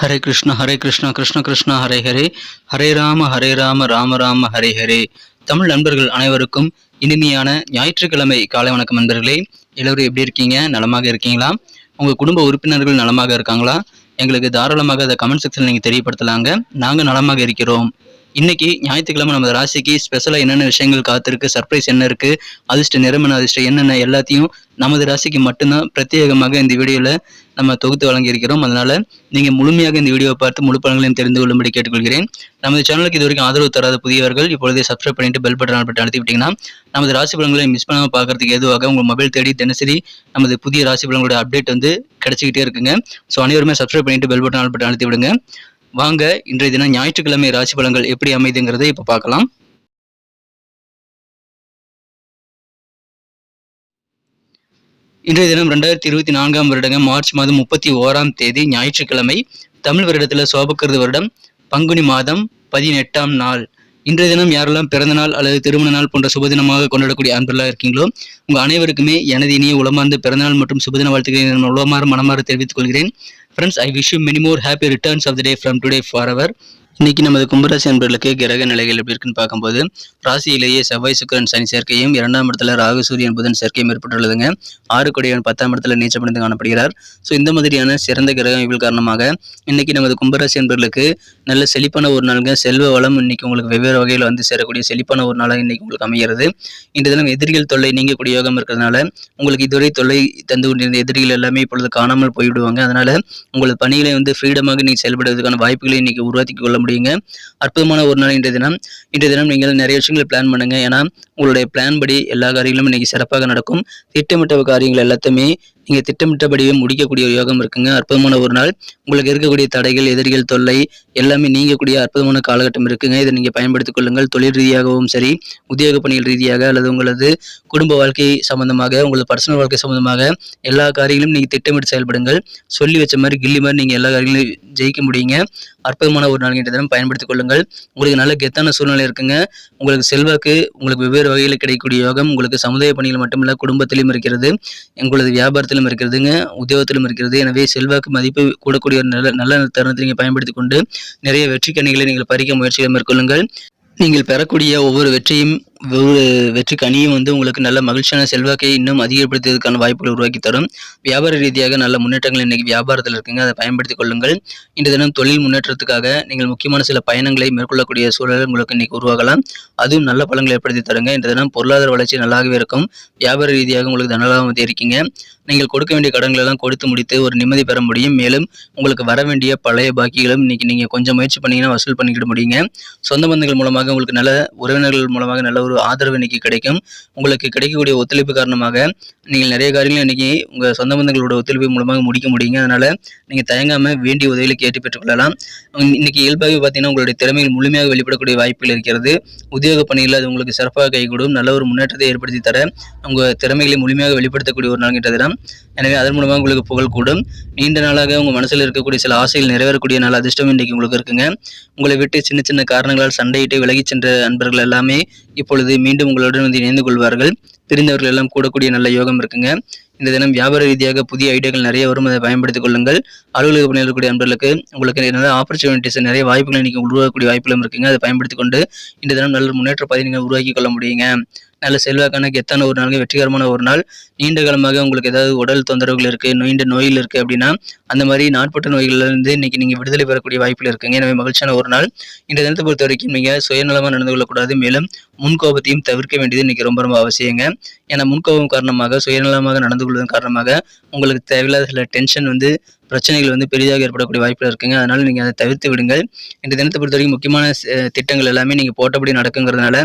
ஹரே கிருஷ்ண ஹரே கிருஷ்ணா கிருஷ்ண கிருஷ்ணா ஹரே ஹரே. ஹரே ராம ஹரே ராம ராம ராம ஹரே ஹரே. தமிழ் நண்பர்கள் அனைவருக்கும் இனிமையான ஞாயிற்றுக்கிழமை காலை வணக்கம் நண்பர்களே. எல்லோரும் எப்படி இருக்கீங்க? நலமாக இருக்கீங்களா? உங்கள் குடும்ப உறுப்பினர்கள் நலமாக இருக்காங்களா? எங்களுக்கு தாராளமாக அதை கமெண்ட் செக்ஷனில் நீங்கள் தெரியப்படுத்தலாங்க. நாங்கள் நலமாக இருக்கிறோம். இன்னைக்கு ஞாயிற்றுக்கிழமை நம்ம ராசிக்கு ஸ்பெஷலாக என்னென்ன விஷயங்கள் காத்திருக்கு சர்ப்ரைஸ் என்ன இருக்கு அதிர்ஷ்ட நிறமன அதிர்ஷ்டம் என்னென்ன எல்லாத்தையும் நமது ராசிக்கு மட்டும்தான் பிரத்யேகமாக இந்த வீடியோவில் நம்ம தொகுத்து வழங்கியிருக்கிறோம். அதனால நீங்கள் முழுமையாக இந்த வீடியோவை பார்த்து முழு பலன்களையும் தெரிந்து கொள்ளும்படி கேட்டுக்கொள்கிறேன். நமது சேனலுக்கு இது வரைக்கும் ஆதரவு தராத புதியவர்கள் இப்பொழுதே சப்ஸ்கிரைப் பண்ணிட்டு பெல் பட்டன் பட்டன் அழுத்தி விட்டீங்கன்னா நமது ராசி பலன்களை மிஸ் பண்ணாமல் பார்க்கறதுக்கு எதுவாக உங்கள் மொபைல் தேடி தினசரி நமது புதிய ராசி பலன்களோட அப்டேட் வந்து கிடைச்சிக்கிட்டே இருக்குங்க. ஸோ அனைவருமே சப்ஸ்கிரைப் பண்ணிட்டு பெல் பட்டன் பட்டன் அழுத்தி விடுங்க. வாங்க இன்றைய தினம் ஞாயிற்றுக்கிழமை ராசி பலன்கள் எப்படி அமைதுங்கிறத இப்போ பார்க்கலாம். இன்றைய தினம் ரெண்டாயிரத்தி இருபத்தி நான்காம் வருடங்க மார்ச் மாதம் முப்பத்தி ஓராம் தேதி ஞாயிற்றுக்கிழமை தமிழ் வருடத்தில் சோபக்கிருது வருடம் பங்குனி மாதம் பதினெட்டாம் நாள். இன்றைய தினம் யாரெல்லாம் பிறந்த நாள் அல்லது திருமண நாள் போன்ற சுபதினமாக கொண்டாடக்கூடிய அன்பர்களாக இருக்கீங்களோ உங்கள் அனைவருக்குமே எனது இனிய உளமார்ந்த பிறந்தநாள் மற்றும் சுபதின வாழ்த்துக்களை நான் உளமாறு மனமாறு தெரிவித்துக் கொள்கிறேன். Friends I wish you many more happy returns of the day from today for our இன்னைக்கு நமது கும்பராசி அன்பர்களுக்கு கிரக நிலைகள் எப்படி இருக்குன்னு பார்க்கும்போது ராசியிலேயே செவ்வாய் சுக்கரன் சனி சேர்க்கையும் இரண்டாம் இடத்துல ராகு சூரியன் புதன் சேர்க்கையும் ஏற்பட்டுள்ளதுங்க. ஆறு கொடியவன் பத்தாம் இடத்துல நீச்சமடைந்து காணப்படுகிறார். ஸோ இந்த மாதிரியான சிறந்த கிரக அமைப்புகள் காரணமாக இன்னைக்கு நமது கும்பராசி அன்பர்களுக்கு நல்ல செழிப்பான ஒரு நாளுங்க. செல்வ வளம் இன்னைக்கு உங்களுக்கு வெவ்வேறு வகையில் வந்து சேரக்கூடிய செழிப்பான ஒரு நாளாக இன்னைக்கு உங்களுக்கு அமைகிறது. இன்று தினம் எதிரிகள் தொல்லை நீங்கக்கூடிய யோகம் இருக்கிறதுனால உங்களுக்கு இதுவரை தொல்லை தந்து கொண்டிருந்த எதிரிகள் எல்லாமே இப்பொழுது காணாமல் போய்விடுவாங்க. அதனால உங்களது பணிகளை வந்து ஃப்ரீடமாக நீங்கள் செயல்படுவதற்கான வாய்ப்புகளை இன்னைக்கு உருவாக்கி கொள்ள முடியுங்க. அற்புதமான ஒரு நாள் இன்றைய தினம். இன்றைய தினம் நீங்கள் நிறைய விஷயங்களை பிளான் பண்ணுங்க. ஏன்னா உங்களுடைய பிளான் படி எல்லா காரியங்களும் இன்னைக்கு சிறப்பாக நடக்கும். திட்டமிட்ட காரியங்கள் எல்லாத்தையுமே நீங்கள் திட்டமிட்டபடியே முடிக்கக்கூடிய ஒரு யோகம் இருக்குங்க. அற்புதமான ஒரு நாள். உங்களுக்கு இருக்கக்கூடிய தடைகள் எதிரிகள் தொல்லை எல்லாமே நீங்கக்கூடிய அற்புதமான காலகட்டம் இருக்குங்க. இதை நீங்கள் பயன்படுத்திக் கொள்ளுங்கள். தொழில் ரீதியாகவும் சரி உத்தியோக பணிகள் ரீதியாக அல்லது உங்களது குடும்ப வாழ்க்கை சம்பந்தமாக உங்களது பர்சனல் வாழ்க்கை சம்பந்தமாக எல்லா காரியங்களும் நீங்கள் திட்டமிட்டு செயல்படுங்கள். சொல்லி வச்ச மாதிரி கில்லி மாதிரி நீங்கள் எல்லா காரியங்களையும் ஜெயிக்க முடியுங்க. அற்புதமான ஒரு நாள் தினம் பயன்படுத்திக் கொள்ளுங்கள். உங்களுக்கு நல்ல கெத்தான சூழ்நிலை இருக்குங்க. உங்களுக்கு செல்வாக்கு உங்களுக்கு வெவ்வேறு வகையில் கிடைக்கக்கூடிய யோகம் உங்களுக்கு சமுதாய பணிகள் மட்டுமல்ல குடும்பத்திலையும் இருக்கிறது. உங்களது வியாபாரத்திலும் இருக்கிறதுங்க. உத்தியோகத்திலும் இருக்கிறது. எனவே செல்வாக்கு மதிப்பு கூடக்கூடிய ஒரு நல்ல நல்ல தருணத்தை நீங்கள் பயன்படுத்தி கொண்டு நிறைய வெற்றி கனிகளை நீங்கள் பறிக்க முயற்சிகளை மேற்கொள்ளுங்கள். நீங்கள் பெறக்கூடிய ஒவ்வொரு வெற்றியும் ஒவ்வொரு வெற்றி கனியும் வந்து உங்களுக்கு நல்ல மகிழ்ச்சியான செல்வாக்கை இன்னும் அதிகப்படுத்துவதற்கான வாய்ப்புகளை உருவாக்கி தரும். வியாபார ரீதியாக நல்ல முன்னேற்றங்கள் இன்னைக்கு வியாபாரத்தில் இருக்குங்க. அதை பயன்படுத்திக் கொள்ளுங்கள். இன்று தினம் தொழில் முன்னேற்றத்துக்காக நீங்கள் முக்கியமான சில பயணங்களை மேற்கொள்ளக்கூடிய சூழல் உங்களுக்கு இன்னைக்கு உருவாகலாம் அதுவும் நல்ல பலங்களை ஏற்படுத்தி தருங்க. இன்று தினம் பொருளாதார வளர்ச்சி நல்லாகவே இருக்கும். வியாபார ரீதியாக உங்களுக்கு தனலாபம் இருக்கீங்க நீங்கள் கொடுக்க வேண்டிய கடன்கள் எல்லாம் கொடுத்து முடித்து ஒரு நிம்மதி பெற முடியும். மேலும் உங்களுக்கு வர வேண்டிய பழைய பாக்கிகளும் இன்னைக்கு நீங்கள் கொஞ்சம் முயற்சி பண்ணீங்கன்னா வசூல் பண்ணிக்கிட முடியுங்க. சொந்த பந்தங்கள் மூலமாக உங்களுக்கு நல்ல உறவினர்கள் மூலமாக நல்ல ஒரு ஆதரவு இன்னைக்கு கிடைக்கும். உங்களுக்கு கிடைக்கக்கூடிய ஒத்துழைப்பு காரணமாக நீங்கள் நிறைய காரியங்கள் இன்னைக்கு உங்கள் சொந்த பந்தங்களோட ஒத்துழைப்பு மூலமாக முடிக்க முடியுங்க. அதனால் நீங்கள் தயங்காமல் வேண்டிய உதவிகளை கேட்டு பெற்றுக்கொள்ளலாம். இன்னைக்கு இயல்பாகவே பார்த்தீங்கன்னா உங்களுடைய திறமைகள் முழுமையாக வெளிப்படக்கூடிய வாய்ப்புகள் இருக்கிறது. உத்தியோக பணியில் அது உங்களுக்கு சிறப்பாக கைகூடும் நல்ல ஒரு முன்னேற்றத்தை ஏற்படுத்தி தர உங்கள் திறமைகளை முழுமையாக வெளிப்படுத்தக்கூடிய ஒரு நாள் தினம் எனவே அதன் மூலமாக உங்களுக்கு புகழ் கூடும். நீண்ட நாளாக உங்கள் மனசில் இருக்கக்கூடிய சில ஆசைகள் நிறைவேறக்கூடிய நல்ல அதிர்ஷ்டம் இன்றைக்கு உங்களுக்கு இருக்குங்க. உங்களை விட்டு சின்ன சின்ன காரணங்களால் சண்டையிட்டு விலகிச் சென்ற அன்பர்கள் எல்லாமே இப்போ அப்பொழுது மீண்டும் உங்களுடன் வந்து இணைந்து கொள்வார்கள். பிரிந்தவர்கள் எல்லாம் கூடக்கூடிய நல்ல யோகம் இருக்குங்க. இந்த தினம் வியாபார ரீதியாக புதிய ஐடியாக்கள் நிறைய வரும் அதை பயன்படுத்திக் கொள்ளுங்கள். அலுவலக பணியாளர்களுடைய இருக்கக்கூடிய அன்பர்களுக்கு உங்களுக்கு நல்ல ஆப்பர்ச்சுனிட்டிஸ் நிறைய வாய்ப்புகள் இன்னைக்கு உருவாக்கக்கூடிய வாய்ப்புகளும் இருக்குங்க. அதை பயன்படுத்தி கொண்டு இந்த தினம் நல்ல முன்னேற்ற பாதை நீங்கள் உருவாக்கி கொள்ள முடியுங்க. நல்ல செல்வாக்கான கெத்தான ஒரு நாள் வெற்றிகரமான ஒரு நாள். நீண்ட காலமாக உங்களுக்கு ஏதாவது உடல் தொந்தரவுகள் இருக்கு நீண்ட நோயில் இருக்கு அப்படின்னா அந்த மாதிரி நாட்பட்ட நோய்கள்ல இருந்து இன்னைக்கு நீங்க விடுதலை பெறக்கூடிய வாய்ப்புகள் இருக்குங்க. எனவே மகிழ்ச்சியான ஒரு நாள். இந்த தினத்தை பொறுத்த வரைக்கும் நீங்க சுயநலமா நடந்து கொள்ளக்கூடாது. மேலும் முன்கோபத்தையும் தவிர்க்க வேண்டியது இன்னைக்கு ரொம்ப ரொம்ப அவசியங்க. ஏன்னா முன்கோபம் காரணமாக சுயநலமாக நடந்து கொள்வதன் காரணமாக உங்களுக்கு தேவையில்லாத சில டென்ஷன் வந்து பிரச்சனைகள் வந்து பெரிதாக ஏற்படக்கூடிய வாய்ப்புகள் இருக்குங்க. அதனால நீங்கள் அதை தவிர்த்து விடுங்கள். இந்த தினத்தை பொறுத்த வரைக்கும் முக்கியமான திட்டங்கள் எல்லாமே நீங்கள் போட்டபடி நடக்குங்கிறதுனால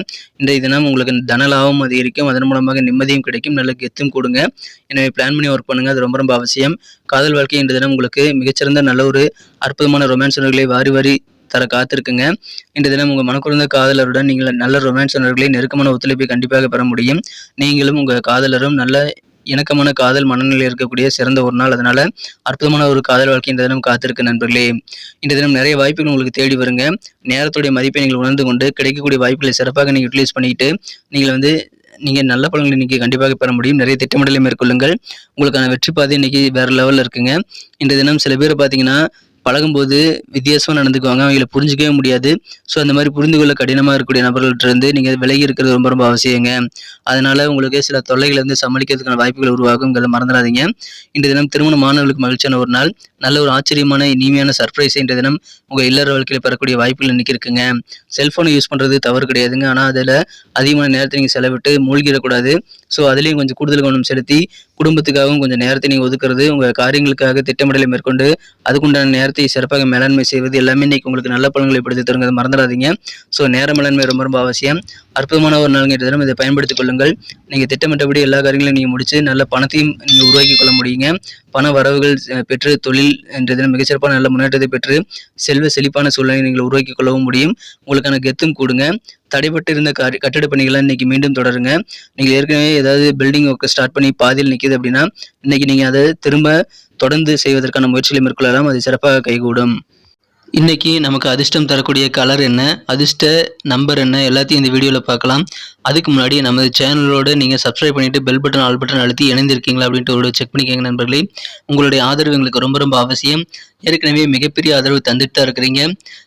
இந்த தினம் உங்களுக்கு தன லாபம் அதிகரிக்கும். அதன் மூலமாக நிம்மதியும் கிடைக்கும். நல்ல கெத்தும் கொடுங்க. எனவே பிளான் பண்ணி ஒர்க் பண்ணுங்கள் அது ரொம்ப ரொம்ப அவசியம். காதல் வாழ்க்கை இன்றைய தினம் உங்களுக்கு மிகச்சிறந்த நல்ல ஒரு அற்புதமான ரொமான்ஸ்களை வாரி வாரி தர காத்திருக்குங்க. இன்று தினம் உங்கள் மனக்குழந்த காதலருடன் நீங்கள் நல்ல ரொமான்ஸ் உணர்வுகளை நெருக்கமான ஒத்துழைப்பை கண்டிப்பாக பெற முடியும். நீங்களும் உங்கள் காதலரும் நல்ல இணக்கமான காதல் மனநிலை இருக்கக்கூடிய சிறந்த ஒரு நாள். அதனால அற்புதமான ஒரு காதல் வாழ்க்கை இந்த தினம் காத்திருக்கு நண்பர்களே. இந்த தினம் நிறைய வாய்ப்புகள் உங்களுக்கு தேடி வருங்க. நேரத்துடைய மதிப்பை நீங்கள் உணர்ந்து கொண்டு கிடைக்கக்கூடிய வாய்ப்புகளை சிறப்பாக நீங்கள் யூட்டிலைஸ் பண்ணிக்கிட்டு நீங்கள் வந்து நீங்கள் நல்ல பலன்களை இன்னைக்கு கண்டிப்பாக பெற முடியும். நிறைய திட்டமிடலை மேற்கொள்ளுங்கள். உங்களுக்கான வெற்றி பாதை இன்னைக்கு வேறு லெவலில் இருக்குங்க. இந்த தினம் சில பேர் பார்த்தீங்கன்னா பழகும்போது வித்தியாசமாக நடந்துக்குவாங்க. அவங்கள புரிஞ்சிக்கவே முடியாது. ஸோ அந்த மாதிரி புரிந்து கொள்ள கடினமாக இருக்கக்கூடிய நபர்கள்ட்ட இருந்து நீங்கள் விலகி இருக்கிறது ரொம்ப ரொம்ப அவசியங்க. அதனால் உங்களுக்கு சில தொல்லைகளை வந்து சமாளிக்கிறதுக்கான வாய்ப்புகள் உருவாகுங்கிறத மறந்துடாதீங்க. இன்றைய தினம் திருமண மாணவர்களுக்கு மகிழ்ச்சியான ஒரு நாள். நல்ல ஒரு ஆச்சரியமான இனிமையான சர்ப்ரைஸ் இன்றைய தினம் உங்கள் இல்லற வாழ்க்கையில் பெறக்கூடிய வாய்ப்புகள் இன்னைக்கு இருக்குங்க. செல்ஃபோனை யூஸ் பண்ணுறது தவறு கிடையாதுங்க. ஆனால் அதில் அதிகமான நேரத்தை நீங்கள் செலவிட்டு மூழ்கிடக்கூடாது. ஸோ அதுலேயும் கொஞ்சம் கூடுதல் கவனம் செலுத்தி குடும்பத்துக்காகவும் கொஞ்சம் நேரத்தை நீங்கள் ஒதுக்குறது உங்கள் காரியங்களுக்காக திட்டமிடலை மேற்கொண்டு அதுக்குண்டான நேரத்தை சிறப்பாக மேலாண்மை செய்வது எல்லாமே இன்றைக்கி உங்களுக்கு நல்ல பலன்களை படுத்தி தருங்கிறது மறந்துடாதீங்க. ஸோ நேர மேலாண்மை ரொம்ப ரொம்ப அவசியம். அற்புதமான ஒரு நாளுங்க தினம் இதை பயன்படுத்திக் கொள்ளுங்கள். நீங்கள் திட்டமிட்டபடி எல்லா காரியங்களையும் நீங்கள் முடித்து நல்ல பணத்தையும் நீங்கள் உருவாக்கி கொள்ள முடியுங்க. பண வரவுகள் பெற்று தொழில் என்ற தினம் மிகச்சிறப்பான நல்ல முன்னேற்றத்தை பெற்று செல்வ செழிப்பான சூழ்நிலை நீங்கள் உருவாக்கி கொள்ளவும் முடியும். உங்களுக்கான கெத்தும் கூடுங்க. தடைப்பட்டு இருந்த காரி கட்டட பணிகளை இன்னைக்கு மீண்டும் தொடருங்க. நீங்கள் ஏற்கனவே ஏதாவது பில்டிங் ஒர்க் ஸ்டார்ட் பண்ணி பாதியில் நிற்கிது அப்படின்னா இன்னைக்கு நீங்கள் அதை திரும்ப தொடர்ந்து செய்வதற்கான முயற்சிகளை மேற்கொள்ளலாம். அது சிறப்பாக கைகூடும். இன்றைக்கி நமக்கு அதிர்ஷ்டம் தரக்கூடிய கலர் என்ன? அதிர்ஷ்ட நம்பர் என்ன? எல்லாத்தையும் இந்த வீடியோவில் பார்க்கலாம். அதுக்கு முன்னாடி நமது சேனலோடு நீங்கள் சப்ஸ்கிரைப் பண்ணிட்டு பெல் பட்டன் ஆல் பட்டன் அழுத்தி இணைந்திருக்கீங்களா அப்படின்ட்டு ஒரு செக் பண்ணிக்கோங்க நண்பர்களே. உங்களுடைய ஆதரவு எங்களுக்கு ரொம்ப ரொம்ப அவசியம். ஏற்கனவே மிகப்பெரிய ஆதரவு தந்துட்டு தான் இருக்கிறீங்க.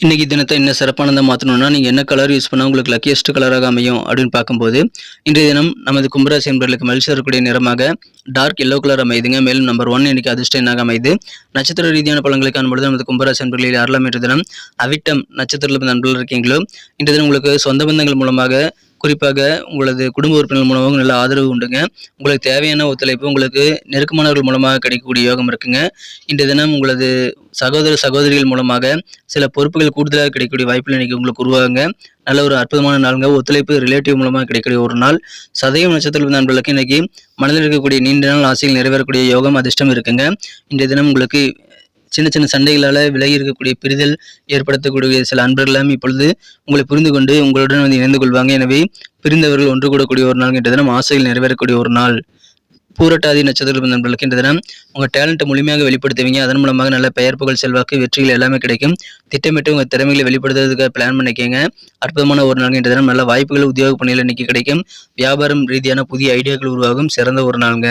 இன்றைக்கி தினத்தை என்ன சிறப்பானதாக மாற்றணும்னா நீங்கள் என்ன கலர் யூஸ் பண்ணால் உங்களுக்கு லக்கியஸ்ட் கலராக அமையும் அப்படின்னு பார்க்கும்போது இன்றைய தினம் நமது கும்பராசி என்பர்களுக்கு மகிழ்ச்சி தரக்கூடிய நிறமாக டார்க் எல்லோ கலர் அமைதுங்க. மேலும் நம்பர் ஒன் இன்றைக்கி அதிர்ஷ்டம் என்னாக அமைது. நட்சத்திர ரீதியான பலன்களை காணும்பொழுது நமது கும்பராசி என்பர்களில் யாரெல்லாம் தினம் அவிட்டம் நட்சத்திரத்தில் நண்பர்கள் இருக்கீங்களோ இன்றைய தினம் உங்களுக்கு சொந்த பந்தங்கள் மூலமாக குறிப்பாக உங்களது குடும்ப உறுப்பினர் மூலமாக நல்ல ஆதரவு உண்டுங்க. உங்களுக்கு தேவையான ஒத்துழைப்பு உங்களுக்கு நெருக்கமானவர்கள் மூலமாக கிடைக்கக்கூடிய யோகம் இருக்குங்க. இன்றைய தினம் உங்களது சகோதர சகோதரிகள் மூலமாக சில பொறுப்புகள் கூடுதலாக கிடைக்கக்கூடிய வாய்ப்புகள் இன்றைக்கி உங்களுக்கு உருவாகுங்க. நல்ல ஒரு அற்புதமான நாளுங்க. ஒத்துழைப்பு ரிலேட்டிவ் மூலமாக கிடைக்கக்கூடிய ஒரு நாள். சதயம் நட்சத்திர நண்பர்களுக்கு இன்னைக்கு மனதில் இருக்கக்கூடிய நீண்ட நாள் ஆசைகள் நிறைவேறக்கூடிய யோகம் அதிர்ஷ்டம் இருக்குங்க. இன்றைய தினம் உங்களுக்கு சின்ன சின்ன சண்டைகளால் விலகி இருக்கக்கூடிய பிரிதல் ஏற்படுத்தக்கூடிய சில அன்பர்களும் இப்பொழுது உங்களை புரிந்து கொண்டு உங்களுடன் வந்து இணைந்து கொள்வாங்க. எனவே பிரிந்தவர்கள் ஒன்று கூடக்கூடிய ஒரு நாள் இன்றைய தினம் ஆசைகள் நிறைவேறக்கூடிய ஒரு நாள். பூரட்டாதி நட்சத்திர நண்பர்களுக்கு இந்த தினம் உங்கள் டேலண்ட்டை முழுமையாக வெளிப்படுத்துவீங்க. அதன் மூலமாக நல்ல பெயர் புகழ் செல்வாக்கு வெற்றிகள் எல்லாமே கிடைக்கும். திட்டமிட்டு உங்கள் திறமைகளை வெளிப்படுத்துறதுக்கு பிளான் பண்ணிக்கங்க. அற்புதமான ஒரு நாள் இந்த தினம் நல்ல வாய்ப்புகள் உத்தியோக பணியில் இன்னைக்கு கிடைக்கும். வியாபாரம் ரீதியான புதிய ஐடியாக்கள் உருவாகும். சிறந்த ஒரு நாளுங்க.